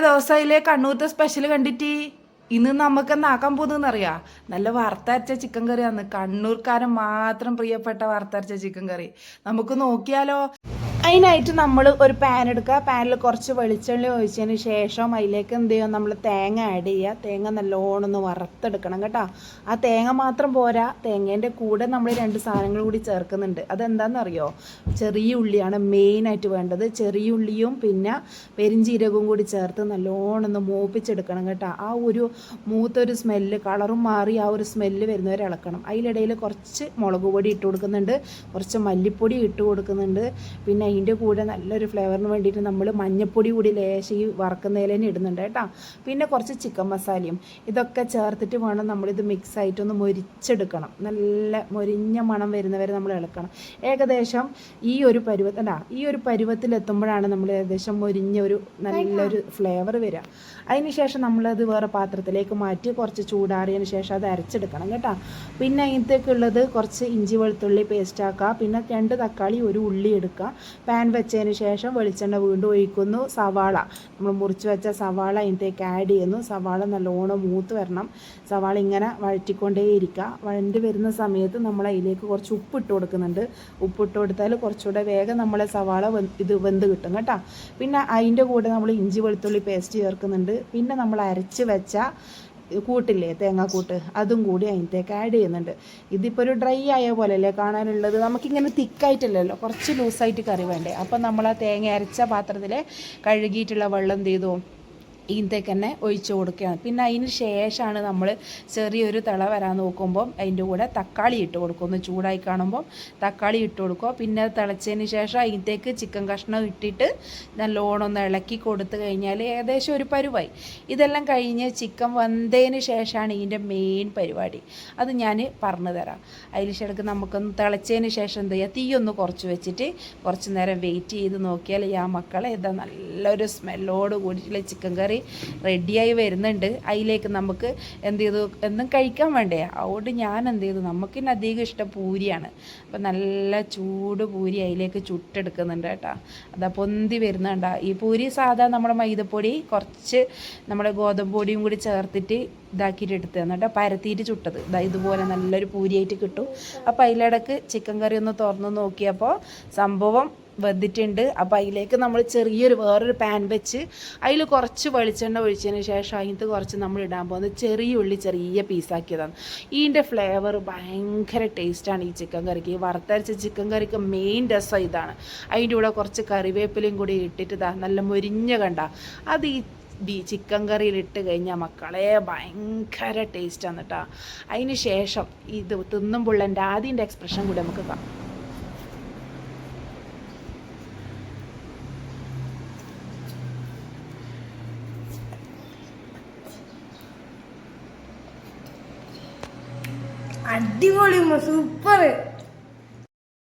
ദിവസമായില്ലേ കണ്ണൂരത്തെ special കണ്ടിട്ട് ഇന്ന് നമുക്ക് എന്നാക്കാൻ പോകുന്നറിയാ നല്ല വറുത്തരച്ച ചിക്കൻ കറിയാന്ന് കണ്ണൂർക്കാരൻ മാത്രം പ്രിയപ്പെട്ട വറുത്തരച്ച ചിക്കൻ കറി നമുക്ക് നോക്കിയാലോ? അതിനായിട്ട് നമ്മൾ ഒരു പാൻ എടുക്കുക. പാനിൽ കുറച്ച് വെളിച്ചെണ്ണ ഒഴിച്ചതിന് ശേഷം അതിലേക്ക് എന്ത് ചെയ്യും നമ്മൾ തേങ്ങ ആഡ് ചെയ്യുക. തേങ്ങ നല്ലോണം ഒന്ന് വറുത്തെടുക്കണം കേട്ടോ. ആ തേങ്ങ മാത്രം പോരാ. തേങ്ങേന്റെ കൂടെ നമ്മൾ രണ്ട് സാധനങ്ങൾ കൂടി ചേർക്കുന്നുണ്ട്. അതെന്താണെന്നറിയോ ചെറിയ ഉള്ളിയാണ് മെയിനായിട്ട് വേണ്ടത്. ചെറിയ ഉള്ളിയും പിന്നെ പെരിഞ്ചീരകവും കൂടി ചേർത്ത് നല്ലോണം ഒന്ന് മൂപ്പിച്ചെടുക്കണം കേട്ടോ. ആ ഒരു മൂത്തൊരു സ്മെല്ല് കളറും മാറി ആ ഒരു സ്മെല്ല് വരുന്നവരെ ഇളക്കണം. അതിലിടയിൽ കുറച്ച് മുളക് പൊടി ഇട്ട് കൊടുക്കുന്നുണ്ട്. കുറച്ച് മല്ലിപ്പൊടി ഇട്ട് കൊടുക്കുന്നുണ്ട്. പിന്നെ അതിന്റെ കൂടെ നല്ലൊരു ഫ്ലേവറിന് വേണ്ടിയിട്ട് നമ്മൾ മഞ്ഞപ്പൊടി കൂടി ലേശം ഈ വറക്കുന്നതിൽ തന്നെ ഇടുന്നുണ്ട് കേട്ടോ. പിന്നെ കുറച്ച് ചിക്കൻ മസാലയും. ഇതൊക്കെ ചേർത്തിട്ട് വേണം നമ്മളിത് മിക്സ് ആയിട്ടൊന്ന് മൊരിച്ചെടുക്കണം. നല്ല മൊരിഞ്ഞ മണം വരുന്നവരെ നമ്മൾ ഇളക്കണം. ഏകദേശം ഈ ഒരു പരുവത്തിൽ ഈ ഒരു പരുവത്തിലെത്തുമ്പോഴാണ് നമ്മൾ ഏകദേശം മൊരിഞ്ഞ ഒരു നല്ലൊരു ഫ്ലേവർ വരിക. അതിന് ശേഷം നമ്മളത് വേറെ പാത്രത്തിലേക്ക് മാറ്റി കുറച്ച് ചൂടാറിയതിന് ശേഷം അത് അരച്ചെടുക്കണം കേട്ടോ. പിന്നെ അതിനകത്തേക്കുള്ളത് കുറച്ച് ഇഞ്ചി വെളുത്തുള്ളി പേസ്റ്റ് ആക്കുക. പിന്നെ രണ്ട് തക്കാളി ഒരു ഉള്ളി എടുക്കുക. പാൻ വെച്ചതിന് ശേഷം വെളിച്ചെണ്ണ വീണ്ടും ഒഴിക്കുന്നു. സവാള നമ്മൾ മുറിച്ച് വെച്ച സവാള അതിനകത്തേക്ക് ആഡ് ചെയ്യുന്നു. സവാള നല്ലോണം മൂത്ത് വരണം. സവാള ഇങ്ങനെ വഴറ്റിക്കൊണ്ടേയിരിക്കുക. വഴണ്ടി വരുന്ന സമയത്ത് നമ്മൾ അതിലേക്ക് കുറച്ച് ഉപ്പ് ഇട്ട് കൊടുക്കുന്നുണ്ട്. ഉപ്പ് ഇട്ട് കൊടുത്താൽ കുറച്ചുകൂടെ വേഗം നമ്മളെ സവാള ഇത് വെന്ത് കിട്ടും കേട്ടോ. പിന്നെ അതിന്റെ കൂടെ നമ്മൾ ഇഞ്ചി വെളുത്തുള്ളി പേസ്റ്റ് ചേർക്കുന്നുണ്ട്. പിന്നെ നമ്മൾ അരച്ച് വെച്ച കൂട്ടില്ലേ തേങ്ങാക്കൂട്ട്? അതും കൂടി അതിനകത്തേക്ക് ആഡ് ചെയ്യുന്നുണ്ട്. ഇതിപ്പോൾ ഒരു ഡ്രൈ ആയ പോലെയല്ലേ കാണാനുള്ളത്? നമുക്കിങ്ങനെ തിക്കായിട്ടല്ലല്ലോ? കുറച്ച് ലൂസായിട്ട് കറി വേണ്ടേ? അപ്പം നമ്മൾ ആ തേങ്ങ അരച്ച പാത്രത്തിൽ കഴുകിയിട്ടുള്ള വെള്ളം എന്ത് ചെയ്തു? ഇതിന്റെക്ക് തന്നെ ഒഴിച്ചു കൊടുക്കുകയാണ്. പിന്നെ അതിന് ശേഷമാണ് നമ്മൾ ചെറിയൊരു തിള വരാൻ നോക്കുമ്പോൾ അതിന്റെ കൂടെ തക്കാളി ഇട്ട് കൊടുക്കും. ഒന്ന് ചൂടായി കാണുമ്പോൾ തക്കാളി ഇട്ട് കൊടുക്കുക. പിന്നെ തിളച്ചതിന് ശേഷം അതിന്റേക്ക് ചിക്കൻ കഷ്ണം ഇട്ടിട്ട് നല്ലോണം ഒന്ന് ഇളക്കി കൊടുത്തു കഴിഞ്ഞാൽ ഏകദേശം ഒരു പരുവായി. ഇതെല്ലാം കഴിഞ്ഞ് ചിക്കൻ വന്നതിന് ശേഷമാണ് ഇതിന്റെ മെയിൻ പരിപാടി. അത് ഞാൻ പറഞ്ഞു തരാം. അതിൽ ശേഷം നമുക്കൊന്ന് തിളച്ചതിന് ശേഷം എന്ത് ചെയ്യുക തീയൊന്ന് കുറച്ച് വെച്ചിട്ട് കുറച്ച് നേരം വെയിറ്റ് ചെയ്ത് നോക്കിയാൽ ആ മക്കളെ ഇതാ നല്ലൊരു സ്മെല്ലോട് കൂടിയിട്ടുള്ള ചിക്കൻ റെഡിയായി വരുന്നുണ്ട്. അതിലേക്ക് നമുക്ക് എന്ത് ചെയ്തു? എന്നും കഴിക്കാൻ വേണ്ടേ? അതുകൊണ്ട് ഞാൻ എന്ത് ചെയ്തു? നമുക്കിന് അധികം ഇഷ്ടം പൂരിയാണ്. അപ്പം നല്ല ചൂട് പൂരി അതിലേക്ക് ചുട്ടെടുക്കുന്നുണ്ട് കേട്ടോ. അതാ പൊന്തി വരുന്നുണ്ടാ ഈ പൂരി സാധാ നമ്മുടെ മൈദപ്പൊടി കുറച്ച് നമ്മുടെ ഗോതമ്പ് പൊടിയും കൂടി ചേർത്തിട്ട് ഇതാക്കിയിട്ട് എടുത്ത് എന്നിട്ട് പരത്തിയിട്ട് ചുട്ടത്. ഇതാ ഇതുപോലെ നല്ലൊരു പൂരിയായിട്ട് കിട്ടും. അപ്പോൾ അതിലിടക്ക് ചിക്കൻ കറി ഒന്ന് തുറന്ന് നോക്കിയപ്പോൾ സംഭവം വെന്തിട്ടുണ്ട് അപ്പോൾ അതിലേക്ക് നമ്മൾ ചെറിയൊരു വേറൊരു പാൻ വെച്ച് അതിൽ കുറച്ച് വെളിച്ചെണ്ണ ഒഴിച്ചതിന് ശേഷം അതിനകത്ത് കുറച്ച് നമ്മൾ ഇടാൻ പോകുന്നത് ചെറിയ ഉള്ളി ചെറിയ പീസാക്കിയതാണ് ഇതിന്റെ ഫ്ലേവർ ഭയങ്കര ടേസ്റ്റാണ് ഈ ചിക്കൻ കറിക്ക്. ഈ വറുത്തരച്ച ചിക്കൻ കറിക്ക് മെയിൻ രസം ഇതാണ്. അതിന്റെ കൂടെ കുറച്ച് കറിവേപ്പിലയും കൂടി ഇട്ടിട്ട് ഇതാ നല്ല മുരിഞ്ഞ കണ്ട. അത് ഈ ബീ ചിക്കൻ കറിയിൽ ഇട്ട് കഴിഞ്ഞാൽ മക്കളെ ഭയങ്കര ടേസ്റ്റാണ് കേട്ടോ അതിന് ശേഷം ഇത് തിന്നുമ്പോൾ എന്റെ ആദ്യന്റെ എക്സ്പ്രഷൻ കൂടി നമുക്ക് കാണാം. അടിപൊളി സൂപ്പർ